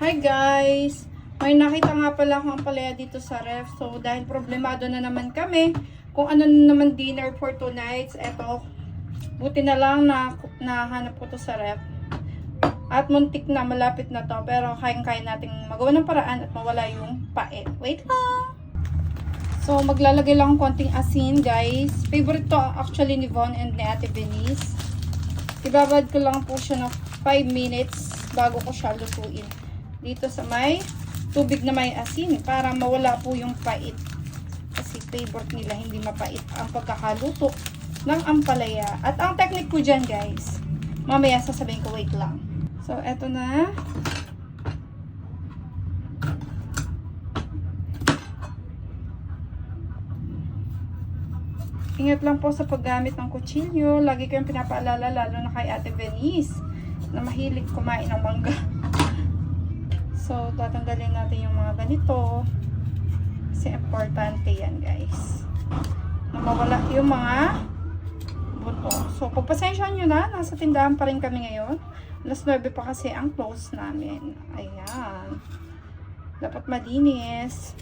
Hi guys! May nakita nga pala akong palaya dito sa ref. So, dahil problemado na naman kami, kung ano na naman dinner for two nights, eto, buti na lang na nahanap ko to sa ref. At muntik na, malapit na to. Pero kayang-kaya nating magawa ng paraan at mawala yung pait. Wait lang! So, maglalagay lang ng konting asin, guys. Favorite to actually ni Von and ni Ate Venice. Ibabad ko lang po siya ng 5 minutes bago ko siya lutuin. Dito sa may tubig na may asin para mawala po yung pait. Kasi favorite nila hindi mapait ang pagkakaluto ng ampalaya. At ang technique ko dyan guys, mamaya sasabihin ko wait lang. So, eto na. Ingat lang po sa paggamit ng kutsilyo. Lagi ko yung pinapaalala lalo na kay Ate Venice na mahilig kumain ng mangga. So, tatanggalin natin yung mga ganito. Kasi importante yan, guys. Mawala yung mga buto. So, pagpasensyahan nyo na. Nasa tindahan pa rin kami ngayon. Alas 9 pa kasi ang close namin. Ayan. Dapat malinis.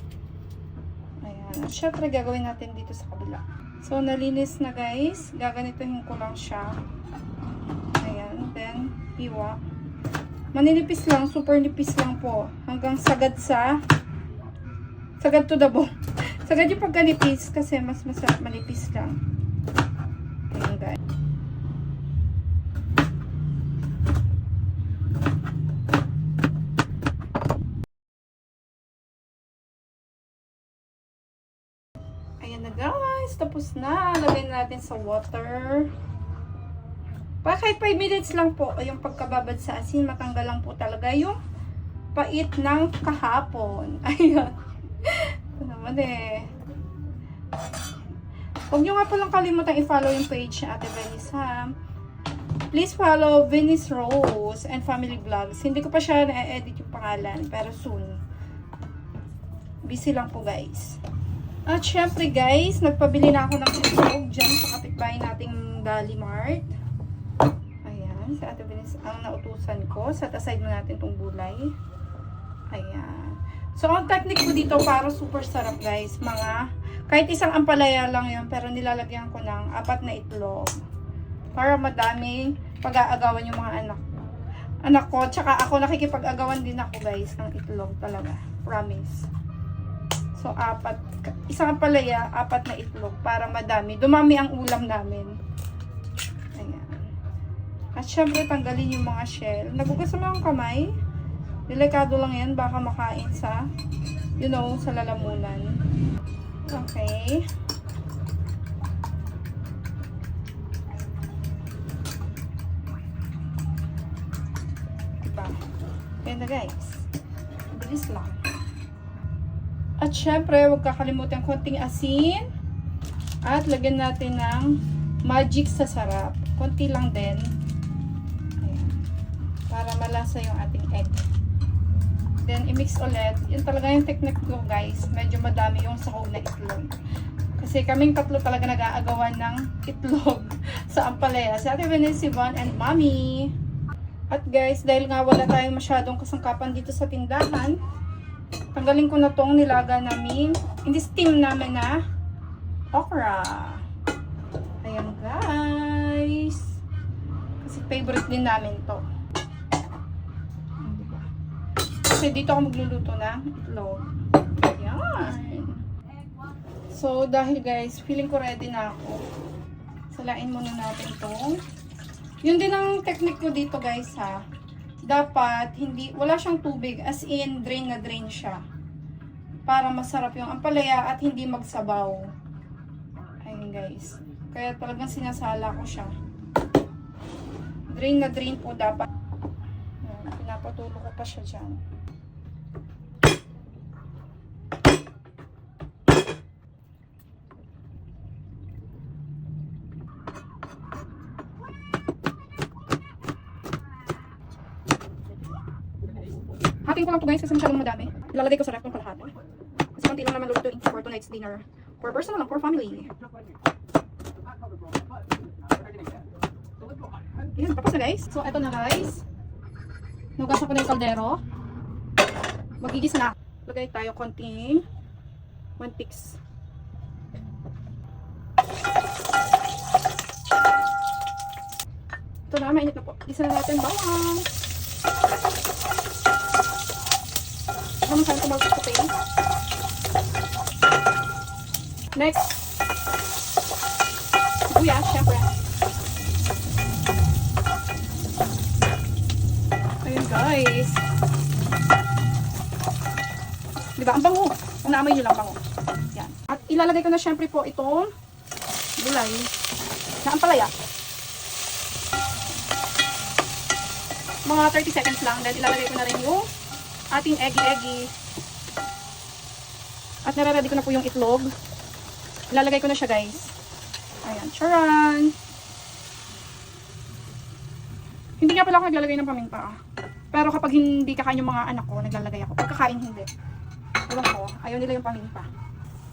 Ayan. At syempre, gagawin natin dito sa kabila. So, nalinis na guys. Gaganituhin ko lang siya. Ayan. Then, iwa. Maninipis lang. Super nipis lang po. Hanggang sagad sa sagad to the bone. sagad yung pagkanipis kasi mas masarap manipis lang. Ayan guys. Ayan na guys, tapos na. Lagay natin sa water. Pa kahit 5 minutes lang po yung pagkababad sa asin, matanggal lang po talaga yung pait ng kahapon. Ayan. Ito naman eh. Huwag nyo nga po lang kalimutan i-follow yung page ni Ate Venice ha. Please follow Venice Rose and Family Vlogs. Hindi ko pa siya na-edit yung pangalan, pero soon. Busy lang po guys. At syempre guys, nagpabili na ako ng itlog dyan sa kapitbahay nating Dali Mart. Ayan, sa Ate Venice ang nautusan ko. Set aside mo natin tong gulay. Ayan. So, ang technique ko dito para super sarap guys. Mga, kahit isang ampalaya lang yun, pero nilalagyan ko ng apat na itlog. Para madaming pag-aagawan yung mga anak anak ko. Tsaka ako nakikipag-agawan din ako guys ng itlog talaga. Promise. So, apat. Isang palaya, apat na itlog para madami. Dumami ang ulam namin. At syempre, tanggalin yung mga shell. Nagugas naman ang kamay. Delikado lang yan. Baka makain sa, you know, sa lalamunan. Okay. Diba? Yan na guys. Bilis lang. At syempre, huwag kakalimutan konting asin. At lagyan natin ng magic sa sarap. Konti lang din. Malasa yung ating egg. Then, i-mix ulit. Yun talaga yung technique ko, guys. Medyo madami yung sahog na itlog. Kasi kaming tatlo talaga nag-aagawan ng itlog sa Ampalaya. Si Ate Venice, si Von, and Mommy. At guys, dahil nga wala tayong masyadong kasangkapan dito sa tindahan, tanggalin ko na tong nilaga namin, hindi steam namin na okra. Ayan guys. Kasi favorite din namin to. Diba? Kasi dito ako magluluto ng itlog. Ayan. So, dahil guys, feeling ko ready na ako. Salain muna natin to. Yun din ang technique ko dito guys ha dapat hindi wala siyang tubig as in drain na drain siya para masarap yung ampalaya at hindi magsabaw ayun guys kaya talagang sinasala ko siya drain na drain po dapat ko pa siya dyan Hatiin ko lang to guys kasi masyadong madami. Ilalagay ko sa ref ng kalahati. Kasi konti lang naman lulutuin for tonight's dinner. For personal lang, for family. Yan, tapos na guys. So, eto na guys. Nugasan ko na yung kaldero. Magigis na. Lagay tayo konting mantiks. Ito na, mainit na po. Isa na natin bawang. Naman saan ito mag-sauté. Next. Sibuyas, syempre. Guys. Di ba? Ang bango. Ang naamoy nyo lang bango. Yan. At ilalagay ko na syempre po itong gulay na ampalaya. Mga 30 seconds lang. Then ilalagay ko na rin yung ating eggy-eggy. At nare-ready ko na po yung itlog. Ilalagay ko na siya guys. Ayan. Charan! Hindi nga pala ako naglalagay ng paminta. ah. Pero kapag hindi kakain yung mga anak ko, naglalagay ako. Pag kakain, hindi. Ewan ko, ayaw nila yung paminta.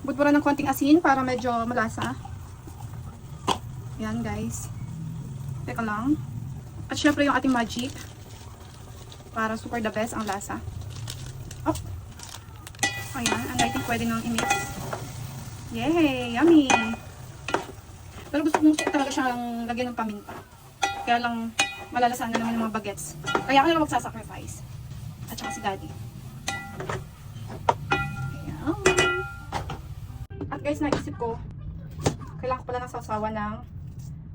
Budbura ng konting asin para medyo malasa. Yan guys. Teka lang. At syempre yung ating magic. Para super the best ang lasa. Up. Ayan, and I think pwede nang i-mix. Yay! Yummy! Pero gusto kong talaga siyang lagyan ng paminta. Kaya lang, malalasan na naman yung mga bagets. Kaya ako na lang magsasacrifice. At saka si daddy. Ayan. At guys, naisip ko, kailangan ko pala ng sasawa ng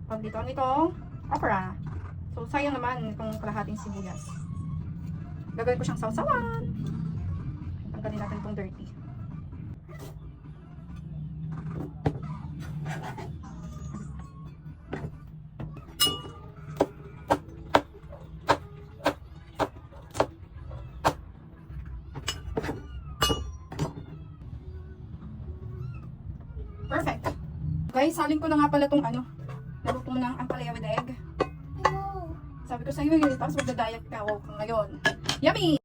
pag dito nitong opera. So, sayang naman itong kalahating sibuyas. Gagawin ko siyang sausawan. Tanggalin natin itong dirty. Guys, salin ko na nga pala tong ano, naluto ng ampalaya with egg. Sabi ko sa'yo yun, tapos magda-diet ka ako ngayon. Yummy!